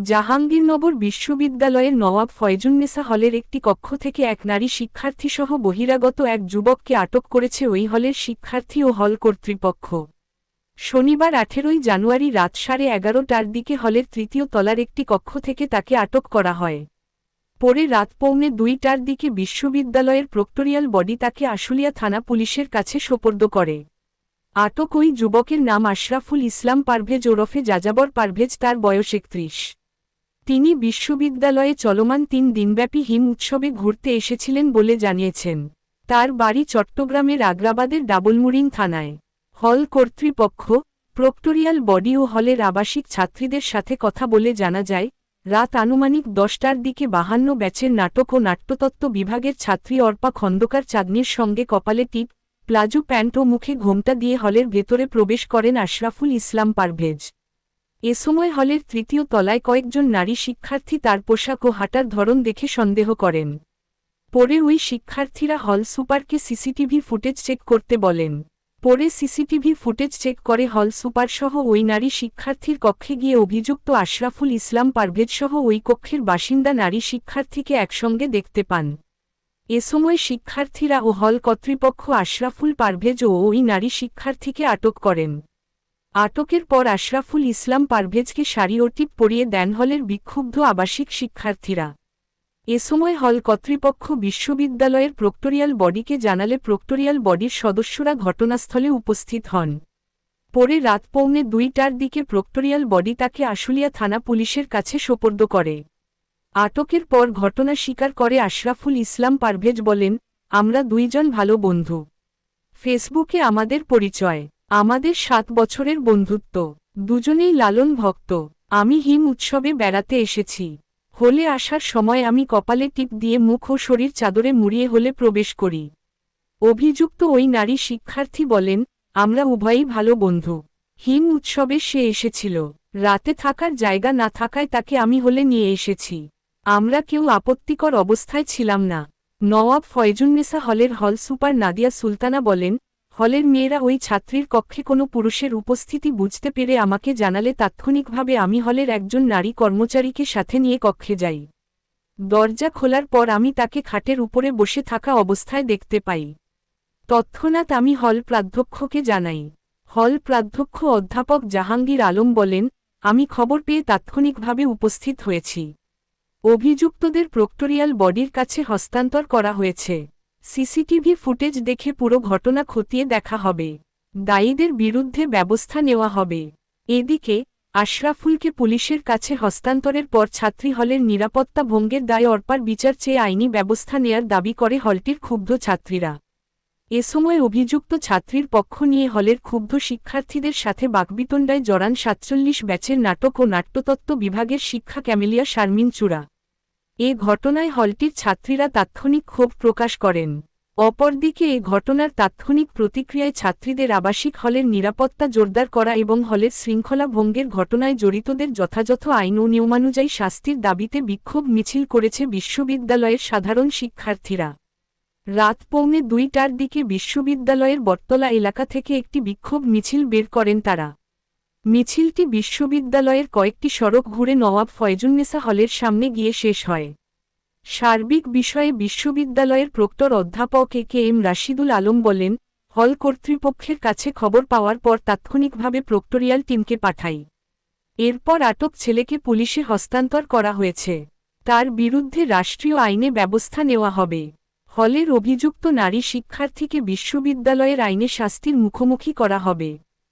জাহাঙ্গীরনগর বিশ্ববিদ্যালয়ের নওয়াব ফয়জুন্নেসা হলের একটি কক্ষ থেকে এক নারী শিক্ষার্থীসহ বহিরাগত এক যুবককে আটক করেছে ওই হলের শিক্ষার্থী ও হল কর্তৃপক্ষ। শনিবার আঠেরোই জানুয়ারি রাত সাড়ে এগারোটার দিকে হলের তৃতীয় তলার একটি কক্ষ থেকে তাকে আটক করা হয়। পরে রাত পৌনে দুইটার দিকে বিশ্ববিদ্যালয়ের প্রক্টোরিয়াল বডি তাকে আশুলিয়া থানা পুলিশের কাছে সোপর্দ করে। আটক ওই যুবকের নাম আশরাফুল ইসলাম পারভেজ ওরফে যাযাবর পারভেজ, তার বয়স একত্রিশ। তিনি বিশ্ববিদ্যালয়ে চলমান তিন দিনব্যাপী হিম উৎসবে ঘুরতে এসেছিলেন বলে জানিয়েছেন। তার বাড়ি চট্টগ্রামের আগ্রাবাদের ডাবলমুরিং থানায়। হল কর্তৃপক্ষ, প্রক্টোরিয়াল বডি ও হলের আবাসিক ছাত্রীদের সাথে কথা বলে জানা যায়, রাত আনুমানিক দশটার দিকে বাহান্ন ব্যাচের নাটক ও নাট্যতত্ত্ব বিভাগের ছাত্রী অর্পা খন্দকার চাঁদনির সঙ্গে কপালে টিপ, প্লাজো প্যান্ট ও মুখে ঘোমটা দিয়ে হলের ভেতরে প্রবেশ করেন আশরাফুল ইসলাম পারভেজ। এ সময় হলের তৃতীয় তলায় কয়েকজন নারী শিক্ষার্থী তার পোশাক ও হাঁটার ধরন দেখে সন্দেহ করেন। পরে ওই শিক্ষার্থীরা হল সুপারকে সিসিটিভি ফুটেজ চেক করতে বলেন। পরে সিসিটিভি ফুটেজ চেক করে হল সুপারসহ ওই নারী শিক্ষার্থীর কক্ষে গিয়ে অভিযুক্ত আশরাফুল ইসলাম পারভেজসহ ওই কক্ষের বাসিন্দা নারী শিক্ষার্থীকে একসঙ্গে দেখতে পান। এ সময় শিক্ষার্থীরা ও হল কর্তৃপক্ষ আশরাফুল পারভেজ ও ওই নারী শিক্ষার্থীকে আটক করেন। আটকের পর আশরাফুল ইসলাম পারভেজকে শাড়ি ও টিপ পরিয়ে দেন হলের বিক্ষুব্ধ আবাসিক শিক্ষার্থীরা। এ সময় হল কর্তৃপক্ষ বিশ্ববিদ্যালয়ের প্রক্টোরিয়াল বডিকে জানালে প্রক্টোরিয়াল বডির সদস্যরা ঘটনাস্থলে উপস্থিত হন। পরে রাত পৌনে দুইটার দিকে প্রক্টোরিয়াল বডি তাকে আশুলিয়া থানা পুলিশের কাছে সোপর্দ করে। আটকের পর ঘটনা স্বীকার করে আশরাফুল ইসলাম পারভেজ বলেন, আমরা দুইজন ভালো বন্ধু। ফেসবুকে আমাদের পরিচয়। আমাদের সাত বছরের বন্ধুত্ব। দুজনেই লালন ভক্ত। আমি হিম উৎসবে বেড়াতে এসেছি। হলে আসার সময় আমি কপালে টিপ দিয়ে মুখ ও শরীর চাদরে মুড়িয়ে হলে প্রবেশ করি। অভিযুক্ত ওই নারী শিক্ষার্থী বলেন, আমরা উভয়ই ভালো বন্ধু। হিম উৎসবে সে এসেছিল। রাতে থাকার জায়গা না থাকায় তাকে আমি হলে নিয়ে এসেছি। আমরা কেউ আপত্তিকর অবস্থায় ছিলাম না। নওয়াব ফয়জুন্নেসা হলের হল সুপার নাদিয়া সুলতানা বলেন হলের মেয়েরা ওই ছাত্রীর কক্ষে কোনো পুরুষের উপস্থিতি বুঝতে পেরে আমাকে জানালে তাৎক্ষণিকভাবে আমি হলের একজন নারী কর্মচারীকে সাথে নিয়ে কক্ষে যাই। দরজা খোলার পর আমি তাকে খাটের উপরে বসে থাকা অবস্থায় দেখতে পাই। তৎক্ষণাৎ আমি হল প্রাধ্যক্ষকে জানাই। হল প্রাধ্যক্ষ অধ্যাপক জাহাঙ্গীর আলম বলেন, আমি খবর পেয়ে তাৎক্ষণিকভাবে উপস্থিত হয়েছি। অভিযুক্তদের প্রক্টোরিয়াল বডির কাছে হস্তান্তর করা হয়েছে। সিসিটিভি ফুটেজ দেখে পুরো ঘটনা খতিয়ে দেখা হবে। দায়ীদের বিরুদ্ধে ব্যবস্থা নেওয়া হবে। এদিকে, আশরাফুলকে পুলিশের কাছে হস্তান্তরের পর ছাত্রী হলের নিরাপত্তা ভঙ্গের দায় অর্পার বিচার চেয়ে আইনি ব্যবস্থা নেয়ার দাবি করে হলটির ক্ষুব্ধ ছাত্রীরা। এ সময় অভিযুক্ত ছাত্রীর পক্ষ নিয়ে হলের ক্ষুব্ধ শিক্ষার্থীদের সাথে বাকবিতণ্ডায় জড়ান সাতচল্লিশ ব্যাচের নাটক ও নাট্যতত্ত্ব বিভাগের শিক্ষা ক্যামেলিয়া শারমিন চূড়া এ ঘটনায় হলটির ছাত্রীরা তাৎক্ষণিক ক্ষোভ প্রকাশ করেন। অপরদিকে এ ঘটনার তাৎক্ষণিক প্রতিক্রিয়ায় ছাত্রীদের আবাসিক হলের নিরাপত্তা জোরদার করা এবং হলের শৃঙ্খলা ভঙ্গের ঘটনায় জড়িতদের যথাযথ আইন ও নিয়মানুযায়ী শাস্তির দাবিতে বিক্ষোভ মিছিল করেছে বিশ্ববিদ্যালয়ের সাধারণ শিক্ষার্থীরা। রাত পৌনে দুইটার দিকে বিশ্ববিদ্যালয়ের বটতলা এলাকা থেকে একটি বিক্ষোভ মিছিল বের করেন তারা। মিছিলটি বিশ্ববিদ্যালয়ের কয়েকটি সড়ক ঘুরে নওয়াব ফয়জুন্নেসা হলের সামনে গিয়ে শেষ হয়। সার্বিক বিষয়ে বিশ্ববিদ্যালয়ের প্রক্টর অধ্যাপক A K M Rashidul Alam বলেন, হল কর্তৃপক্ষের কাছে খবর পাওয়ার পর তাৎক্ষণিকভাবে প্রক্টোরিয়াল টিমকে পাঠাই। এরপর আটক ছেলেকে পুলিশে হস্তান্তর করা হয়েছে। তার বিরুদ্ধে রাষ্ট্রীয় আইনে ব্যবস্থা নেওয়া হবে। হলের অভিযুক্ত নারী শিক্ষার্থীকে বিশ্ববিদ্যালয়ের আইনে শাস্তির মুখোমুখি করা হবে।